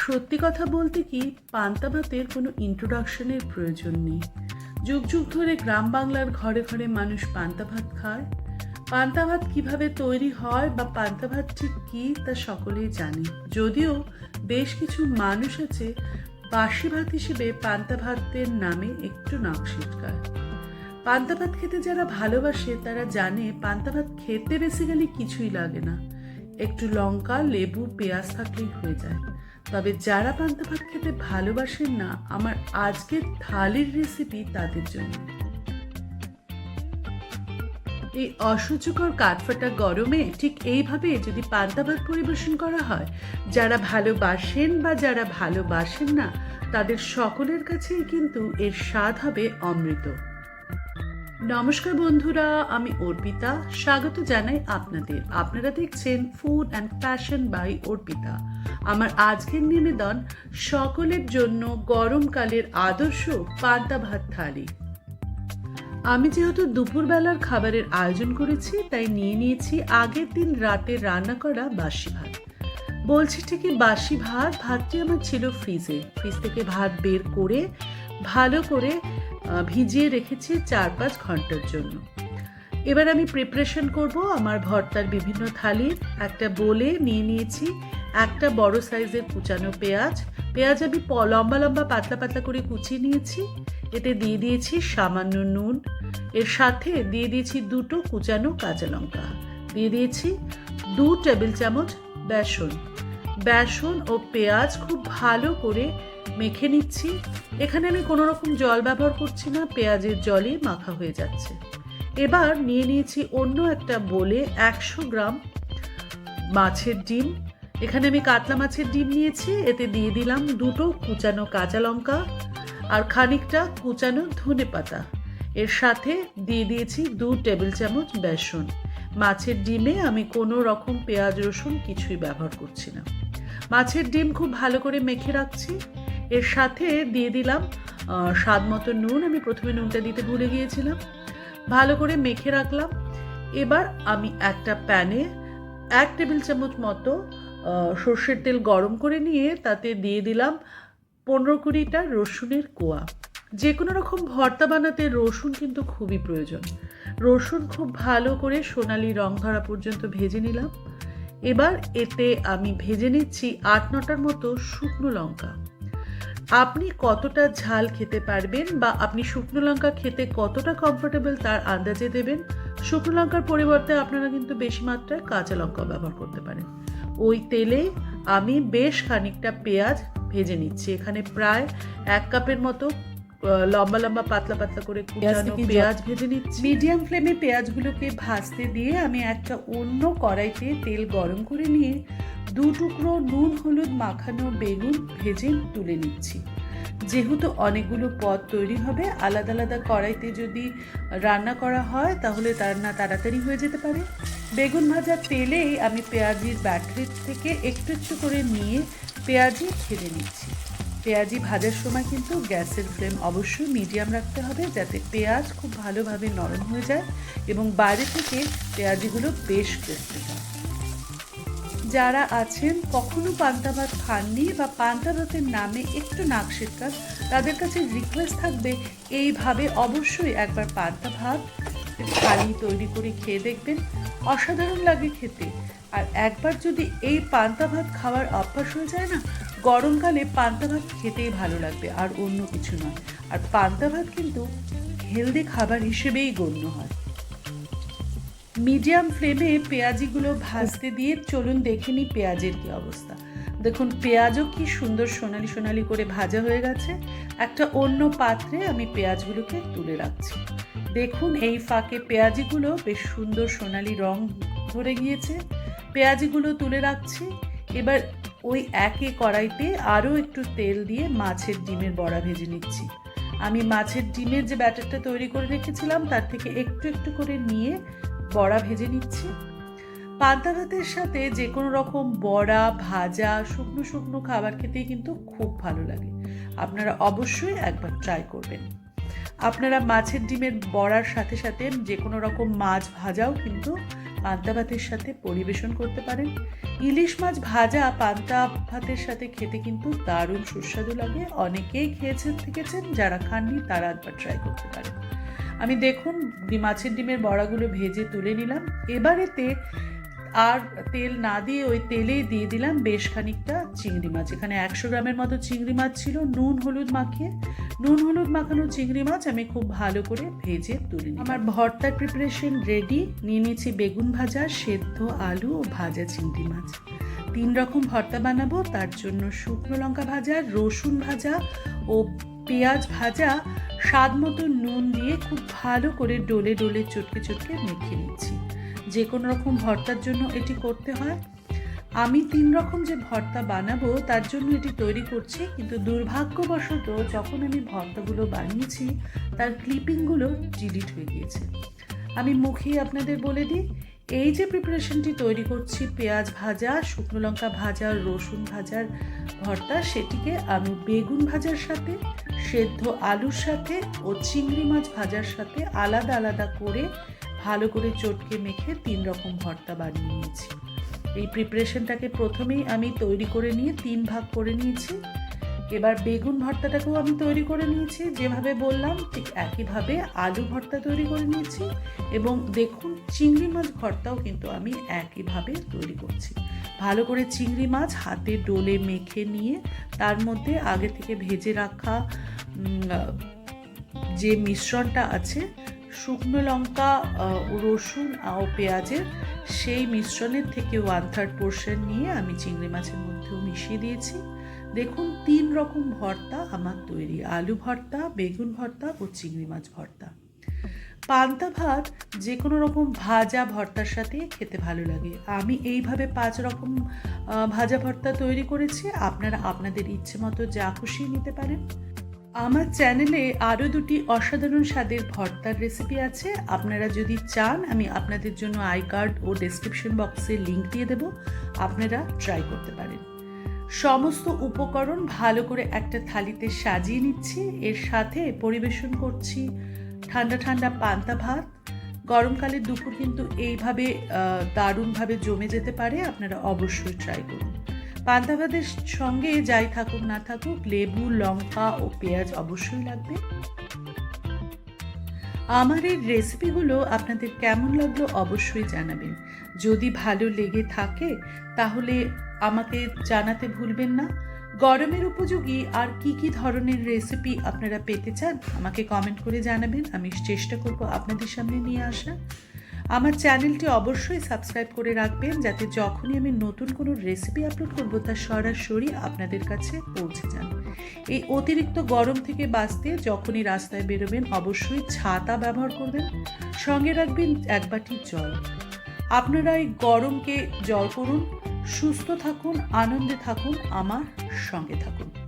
সত্যি কথা বলতে কি, পান্তা ভাতের কোনো ইন্ট্রোডাকশনের প্রয়োজন নেই। যুগ যুগ ধরে গ্রাম বাংলার ঘরে ঘরে মানুষ পান্তা ভাত খায়। পান্তা ভাত কীভাবে তৈরি হয় বা পান্তা ভাত ঠিক কী, তা সকলেই জানে। যদিও বেশ কিছু মানুষ আছে বাসি ভাত হিসেবে পান্তা ভাতের নামে একটু নাক পান্তা ভাত খেতে যারা ভালোবাসে, তারা জানে পান্তা ভাত খেতে বেসিক্যালি কিছুই লাগে না। একটু লঙ্কা, লেবু, পেঁয়াজ থাকলেই হয়ে যায়। তবে যারা পান্তা ভাত খেতে ভালোবাসেন না, আমার আজকের থালির রেসিপি তাদের জন্য। এই অসহ্যকর কাঠফাটা গরমে ঠিক এইভাবে যদি পান্তা ভাত পরিবেশন করা হয়, যারা ভালোবাসেন বা যারা ভালোবাসেন না, তাদের সকলের কাছেই কিন্তু এর স্বাদ হবে অমৃত। নমস্কার বন্ধুরা, আমি অর্পিতা। স্বাগত জানাই আপনাদের। আপনারা দেখছেন food and fashion by Arpita. আমার আজকের নিবেদন, সকলের জন্য গরমকালের আদর্শ পান্তা ভাত থালি। আমি যেহেতু দুপুরবেলার খাবারের আয়োজন করেছি, তাই নিয়ে নিয়েছি আগের দিন রাতে রান্না করা বাসি ভাত। বলছি ঠিকই বাসি ভাত, ভাতটি আমার ছিল ফ্রিজে ফ্রিজ থেকে ভাত বের করে ভালো করে ভিজিয়ে রেখেছি চার পাঁচ ঘণ্টার জন্য। এবার আমি প্রিপারেশন করব আমার ভর্তার বিভিন্ন থালির একটা বলে নিয়ে নিয়েছি, একটা বড় সাইজের কুচানো পেঁয়াজ। পেঁয়াজ আমি লম্বা লম্বা পাতলা পাতলা করে কুচিয়ে নিয়েছি। এতে দিয়ে দিয়েছি সামান্য নুন। এর সাথে দিয়ে দিয়েছি দুটো কুচানো কাঁচা লঙ্কা। দিয়ে দিয়েছি দু টেবিল চামচ বেসন। বেসন ও পেঁয়াজ খুব ভালো করে মেখে নিচ্ছি। এখানে আমি কোনো রকম জল ব্যবহার করছি না, পেঁয়াজের জলই মাখা হয়ে যাচ্ছে। এবার নিয়ে নিয়েছি অন্য একটা বলে একশো গ্রাম মাছের ডিম। এখানে আমি কাতলা মাছের ডিম নিয়েছি, এতে দিয়ে দিলাম দুটো কুচানো কাঁচা লঙ্কা আর খানিকটা কুচানো ধনে পাতা। এর সাথে দিয়ে দিয়েছি দু টেবিল চামচ বেসন। মাছের ডিমে আমি কোনো রকম পেঁয়াজ রসুন কিছুই ব্যবহার করছি না। মাছের ডিম খুব ভালো করে মেখে রাখছি। এর সাথে দিয়ে দিলাম স্বাদ মতো নুন। আমি প্রথমে নুনটা দিতে ভুলে গিয়েছিলাম। ভালো করে মেখে রাখলাম। এবার আমি একটা প্যানে এক টেবিল চামচ মতো সর্ষের তেল গরম করে নিয়ে তাতে দিয়ে দিলাম পনেরো কুড়িটা রসুনের কোয়া। যে কোনো রকম ভর্তা বানাতে রসুন কিন্তু খুবই প্রয়োজন। রসুন খুব ভালো করে সোনালি রং ধরা পর্যন্ত ভেজে নিলাম। এবার এতে আমি ভেজে নিচ্ছি আট নটার মতো শুকনো লঙ্কা। আপনি কতটা ঝাল খেতে পারবেন বা আপনি শুকনো লঙ্কা খেতে কতটা কমফোর্টেবল তার আন্দাজে দেবেন? শুকনো লঙ্কার পরিবর্তে আপনারা কিন্তু বেশি মাত্রায় কাঁচা লঙ্কা ব্যবহার করতে পারেন। ওই তেলে আমি বেশ খানিকটা পেঁয়াজ ভেজে নিচ্ছি। এখানে প্রায় এক কাপের মতো লম্বা লম্বা পাতলা পাতলা করে কুচানো পেঁয়াজ ভেজে নিচ্ছি। মিডিয়াম ফ্লেমে পেঁয়াজগুলোকে ভাজতে দিয়ে আমি একটা অন্য কড়াইতে তেল গরম করে নিয়ে দু টুকরো নুন, হলুদ মাখানো বেগুন ভেজে তুলে নিচ্ছি। যেহেতু অনেকগুলো পদ তৈরি হবে, আলাদা আলাদা কড়াইতে যদি রান্না করা হয়, তাহলে তার না তাড়াতাড়ি হয়ে যেতে পারে। বেগুন ভাজা তেলেই আমি পেঁয়াজির ব্যাটারি থেকে একটু একটু করে নিয়ে পেঁয়াজি ভেজে নিচ্ছি। পেঁয়াজি ভাজার সময় কিন্তু গ্যাসের ফ্লেম অবশ্যই মিডিয়াম রাখতে হবে, যাতে পেঁয়াজ খুব ভালোভাবে নরম হয়ে যায় এবং বাইরে থেকে পেঁয়াজিগুলো বেশ করতে হয়। যারা আছেন, কখনো পান্তা ভাত খাননি বা পান্তা ভাতের নামে একটু নাক সিটকান তাদের কাছে রিকোয়েস্ট থাকবে, এইভাবে অবশ্যই একবার পান্তা ভাত থালি তৈরি করে খেয়ে দেখবেন। অসাধারণ লাগে খেতে। আর একবার যদি এই পান্তা ভাত খাওয়ার অভ্যাস হয়ে যায় না, গরমকালে পান্তা ভাত খেতেই ভালো লাগবে, আর অন্য কিছু নয়। আর পান্তা ভাত কিন্তু হেলদি খাবার হিসেবেই গণ্য হয়। মিডিয়াম ফ্লেমে পেঁয়াজিগুলো ভাজতে দিয়ে চলুন দেখে নিই পেঁয়াজের কি অবস্থা। দেখুন, পেঁয়াজও কি সুন্দর সোনালি সোনালি করে ভাজা হয়ে গেছে। একটা অন্য পাত্রে আমি পেঁয়াজগুলোকে তুলে রাখছি। দেখুন, এই ফাঁকে পেঁয়াজিগুলো বেশ সুন্দর সোনালি রং ধরে গিয়েছে। পেঁয়াজিগুলো তুলে রাখছি। এবার ওই একই কড়াইতে আরও একটু তেল দিয়ে মাছের ডিমের বড়া ভেজে নিচ্ছি। আমি মাছের ডিমের যে ব্যাটারটা তৈরি করে রেখেছিলাম, তার থেকে একটু একটু করে নিয়ে বড়া ভেজে নিচ্ছি। পান্তা ভাতের সাথে যে কোনো রকম বড়া, ভাজা, শুকনো শুকনো খাবার খেতেই কিন্তু খুব ভালো লাগে। আপনারা অবশ্যই একবার ট্রাই করবেন। আপনারা মাছের ডিমের বড়ার সাথে সাথে যে কোনো রকম মাছ ভাজাও কিন্তু পান্তা ভাতের সাথে পরিবেশন করতে পারেন। ইলিশ মাছ ভাজা পান্তা ভাতের সাথে খেতে কিন্তু দারুণ সুস্বাদু লাগে। অনেকেই খেয়েছেন, থেকেছেন, যারা খাননি তারা একবার ট্রাই করতে পারেন। আমি দেখুন মাছের ডিমের বড়াগুলো ভেজে তুলে নিলাম। এবারেতে আর তেল না দিয়ে ওই তেলেই দিয়ে দিলাম বেশ খানিকটা চিংড়ি মাছ। এখানে একশো গ্রামের মতো চিংড়ি মাছ ছিল। নুন, হলুদ মাখিয়ে, নুন, হলুদ মাখানো চিংড়ি মাছ আমি খুব ভালো করে ভেজে তুলে আমার ভর্তার প্রিপারেশন রেডি নিয়ে নিয়েছি বেগুন ভাজা, সেদ্ধ আলু ও ভাজা চিংড়ি মাছ। তিন রকম ভর্তা বানাবো। তার জন্য শুকনো লঙ্কা ভাজা, রসুন ভাজা ও পেঁয়াজ ভাজা, স্বাদ মতো নুন দিয়ে খুব ভালো করে ডোলে ডোলে চটকে চটকে মেখে নিচ্ছি। যে কোনো রকম ভর্তার জন্য এটি করতে হয়। আমি তিন রকম যে ভর্তা বানাবো, তার জন্য এটি তৈরি করছি, কিন্তু দুর্ভাগ্যবশত যখন আমি ভর্তাগুলো বানিয়েছি, তার ক্লিপিংগুলো ডিলিট হয়ে গিয়েছে। আমি মুখেই আপনাদের বলে দিই এই যে প্রিপারেশনটি তৈরি করছি, পেঁয়াজ ভাজা, শুকনো লঙ্কা ভাজা, রসুন ভাজার ভর্তা, সেটিকে আমি বেগুন ভাজার সাথে, সেদ্ধ আলুর সাথে ও চিংড়ি মাছ ভাজার সাথে আলাদা আলাদা করে ভালো করে চটকে মেখে তিন রকম ভর্তা বানিয়ে নিয়েছি। এই প্রিপারেশনটাকে প্রথমেই আমি তৈরি করে নিয়ে তিন ভাগ করে নিয়েছি। এবার বেগুন ভর্তাটাকেও আমি তৈরি করে নিয়েছি, যেভাবে বললাম ঠিক একইভাবে আলু ভর্তা তৈরি করে নিয়েছি এবং দেখুন চিংড়ি মাছ ভর্তাও কিন্তু আমি একইভাবে তৈরি করছি। ভালো করে চিংড়ি মাছ হাতে ডোলে মেখে নিয়ে তার মধ্যে আগে থেকে ভেজে রাখা যে মিশ্রণটা আছে, শুকনো লঙ্কা রসুন ও পেঁয়াজের সেই মিশ্রণের থেকে ওয়ান থার্ড পোর্শন নিয়ে আমি চিংড়ি মাছের মধ্যেও মিশিয়ে দিয়েছি। দেখুন, তিন রকম ভর্তা আমার তৈরি। আলু ভর্তা, বেগুন ভর্তা, ও চিংড়ি মাছ ভর্তা। পান্তা ভাত যে কোনো রকম ভাজা ভর্তার সাথে খেতে ভালো লাগে। আমি এইভাবে পাঁচ রকম ভাজা ভর্তা তৈরি করেছি। আপনারা আপনাদের ইচ্ছে মতো যা খুশি নিতে পারেন। আমার চ্যানেলে আরও দুটি অসাধারণ স্বাদের ভর্তার রেসিপি আছে। আপনারা যদি চান, আমি আপনাদের জন্য আই কার্ড ও ডেসক্রিপশন বক্সে লিঙ্ক দিয়ে দেব। আপনারা ট্রাই করতে পারেন। সমস্ত উপকরণ ভালো করে একটা থালিতে সাজিয়ে নিচ্ছি। এর সাথে পরিবেশন করছি ঠান্ডা ঠান্ডা পান্তা ভাত। গরমকালে দুপুর কিন্তু এইভাবে দারুণভাবে জমে যেতে পারে, আপনারা অবশ্যই ট্রাই করুন। পান্তা ভাতের সঙ্গে যাই থাকুক না থাকুক, লেবু, লঙ্কা ও পেঁয়াজ অবশ্যই লাগবে। আমার এই রেসিপিগুলো আপনাদের কেমন লাগল অবশ্যই জানাবেন। যদি ভালো লেগে থাকে, তাহলে আমাকে জানাতে ভুলবেন না। গরমের উপযোগী আর কি কি ধরনের রেসিপি আপনারা পেতে চান, আমাকে কমেন্ট করে জানাবেন। আমি চেষ্টা করব আপনাদের সামনে নিয়ে আসা আমার চ্যানেলটি অবশ্যই সাবস্ক্রাইব করে রাখবেন, যাতে যখনই আমি নতুন কোনো রেসিপি আপলোড করব, তা সরাসরি আপনাদের কাছে পৌঁছে যান। এই অতিরিক্ত গরম থেকে বাঁচতে যখনই রাস্তায় বেরোবেন, অবশ্যই ছাতা ব্যবহার করবেন। সঙ্গে রাখবেন এক বাটি জল। আপনারা এই গরমকে জল করুন সুস্থ থাকুন আনন্দে থাকুন আমার সঙ্গে থাকুন।